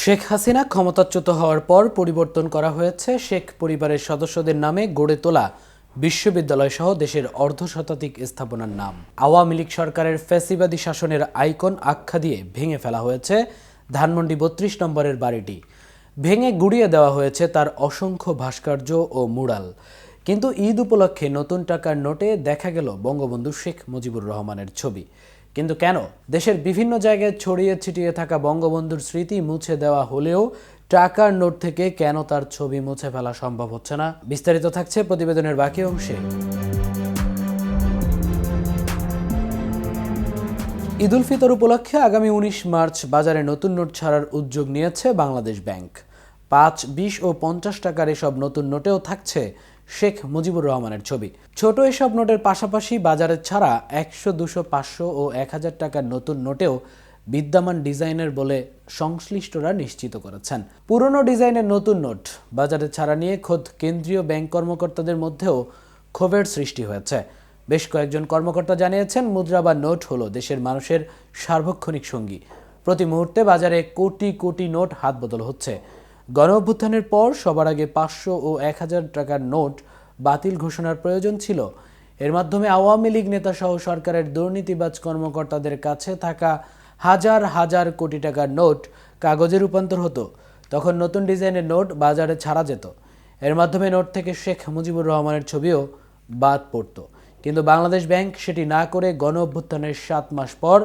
শেখ হাসিনা ক্ষমতাচ্যুত হওয়ার পর পরিবর্তন করা হয়েছে। শেখ পরিবারের সদস্যদের নামে গড়ে তোলা বিশ্ববিদ্যালয় সহ দেশের অর্ধশতাধিক স্থাপনার নাম। আওয়ামী লীগ সরকারের ফ্যাসিবাদী শাসনের আইকন আখ্যা দিয়ে ভেঙে ফেলা হয়েছে। ধানমন্ডি বত্রিশ নম্বরের বাড়িটি। ভেঙে গুড়িয়ে দেওয়া হয়েছে তার অসংখ্য ভাস্কর্য ও মুরাল কিন্তু ঈদ উপলক্ষে নতুন টাকার নোটে দেখা গেল বঙ্গবন্ধু শেখ মুজিবুর রহমানের ছবি। কিন্তু কেন? দেশের বিভিন্ন জায়গায় ছড়িয়ে ছিটিয়ে থাকা বঙ্গবন্ধুর স্মৃতি মুছে দেওয়া হলেও টাকার নোট থেকে কেন তার ছবি মুছে ফেলা সম্ভব হচ্ছে না? বিস্তারিত থাকছে প্রতিবেদনের বাকি অংশে। ঈদুল ফিতর উপলক্ষে আগামী উনিশ মার্চ বাজারে নতুন নোট ছাড়ার উদ্যোগ নিয়েছে বাংলাদেশ ব্যাংক। পাঁচ, বিশ ও পঞ্চাশ টাকার এসব নতুন নোটেও থাকছে শেখ মুজিবুর রহমানের ছবি। ছোট এসব নোটের পাশাপাশি বাজারে ছাড়া একশো, দুশো, পাঁচশো ও এক হাজার টাকার নতুন নোটেও বিদ্যমান ডিজাইনের বলে সংশ্লিষ্টরা নিশ্চিত করেছেন। পুরনো ডিজাইনের নতুন নোট বাজারে ছাড়া নিয়ে খোদ কেন্দ্রীয় ব্যাংক কর্মকর্তাদের মধ্যেও ক্ষোভের সৃষ্টি হয়েছে। বেশ কয়েকজন কর্মকর্তা জানিয়েছেন, মুদ্রা বা নোট হলো দেশের মানুষের সার্বক্ষণিক সঙ্গী। প্রতি মুহূর্তে বাজারে কোটি কোটি নোট হাত বদল হচ্ছে। গণ অভ্যুত্থানের পর সবার আগে পাঁচশো ও এক হাজার টাকার নোট বাতিল ঘোষণার প্রয়োজন ছিল। এর মাধ্যমে আওয়ামী লীগ নেতা সহ সরকারের দুর্নীতিবাজ কর্মকর্তাদের কাছে থাকা হাজার হাজার কোটি টাকার নোট কাগজে রূপান্তর হতো। তখন নতুন ডিজাইনের নোট বাজারে ছাড়া যেত। এর মাধ্যমে নোট থেকে শেখ মুজিবুর রহমানের ছবিও বাদ পড়ত। কিন্তু বাংলাদেশ ব্যাংক সেটি না করে গণ অভ্যুত্থানের সাত মাস পর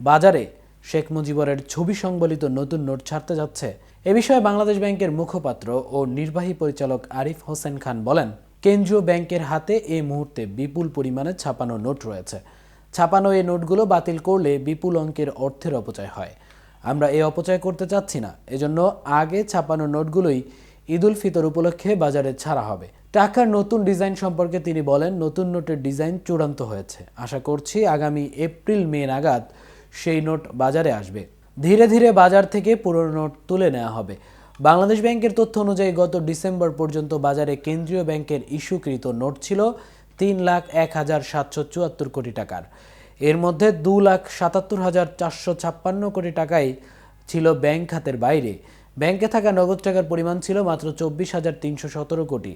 বাজারে শেখ মুজিবরের ছবি সংবলিত নতুন নোট ছাড়তে যাচ্ছে। এ বিষয়ে বাংলাদেশ ব্যাংকের মুখপাত্র ও নির্বাহী পরিচালক আরিফ হোসেন খান বলেন কেন্দ্রীয় ব্যাংকের হাতে এ মুহূর্তে বিপুল পরিমাণে ছাপানো নোট রয়েছে। ছাপানো এই নোটগুলো বাতিল করলে বিপুল অঙ্কের অর্থের অপচয় হয়। আমরা এই অপচয় করতে চাচ্ছি না। এজন্য আগে ছাপানো নোটগুলোই ঈদুল ফিতর উপলক্ষে বাজারে ছাড়া হবে। টাকার নতুন ডিজাইন সম্পর্কে তিনি বলেন, নতুন নোটের ডিজাইন চূড়ান্ত হয়েছে। আশা করছি আগামী এপ্রিল, মে নাগাদ সেই নোট বাজারে আসবে। ধীরে ধীরে বাজার থেকে পুরনো নোট তুলে নেওয়া হবে। বাংলাদেশ ব্যাংকের তথ্য অনুযায়ী গত ডিসেম্বর পর্যন্ত বাজারে কেন্দ্রীয় ব্যাংকের ইস্যুকৃত নোট ছিল তিন লাখ এক হাজার সাতশো চুয়াত্তর কোটি টাকার। এর মধ্যে দু লাখ সাতাত্তর হাজার চারশো ছাপ্পান্ন কোটি টাকাই ছিল ব্যাংক খাতের বাইরে। ব্যাংকে থাকা নগদ টাকার পরিমাণ ছিল মাত্র চব্বিশ হাজার তিনশো সতেরো কোটি।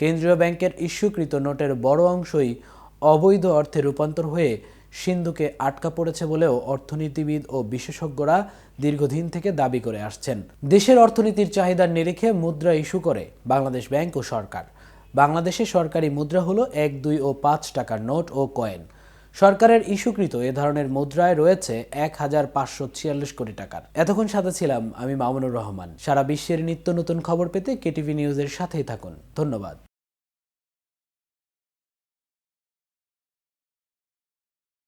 কেন্দ্রীয় ব্যাংকের ইস্যুকৃত নোটের বড় অংশই অবৈধ অর্থে রূপান্তর হয়ে সিন্ধুকে আটকা পড়েছে বলেও অর্থনীতিবিদ ও বিশেষজ্ঞরা দীর্ঘদিন থেকে দাবি করে আসছেন। দেশের অর্থনীতির চাহিদার নিরিখে মুদ্রা ইস্যু করে বাংলাদেশ ব্যাংক ও সরকার। বাংলাদেশে সরকারি মুদ্রা হলো এক, দুই ও পাঁচ টাকার নোট ও কয়েন। সরকারের ইস্যুকৃত এ ধরনের মুদ্রায় রয়েছে এক হাজার পাঁচশো ছিয়াল্লিশ কোটি টাকার। এতক্ষণ সাথে ছিলাম আমি মামুনুর রহমান। সারা বিশ্বের নিত্য নতুন খবর পেতে কেটিভি নিউজের সাথেই থাকুন। ধন্যবাদ।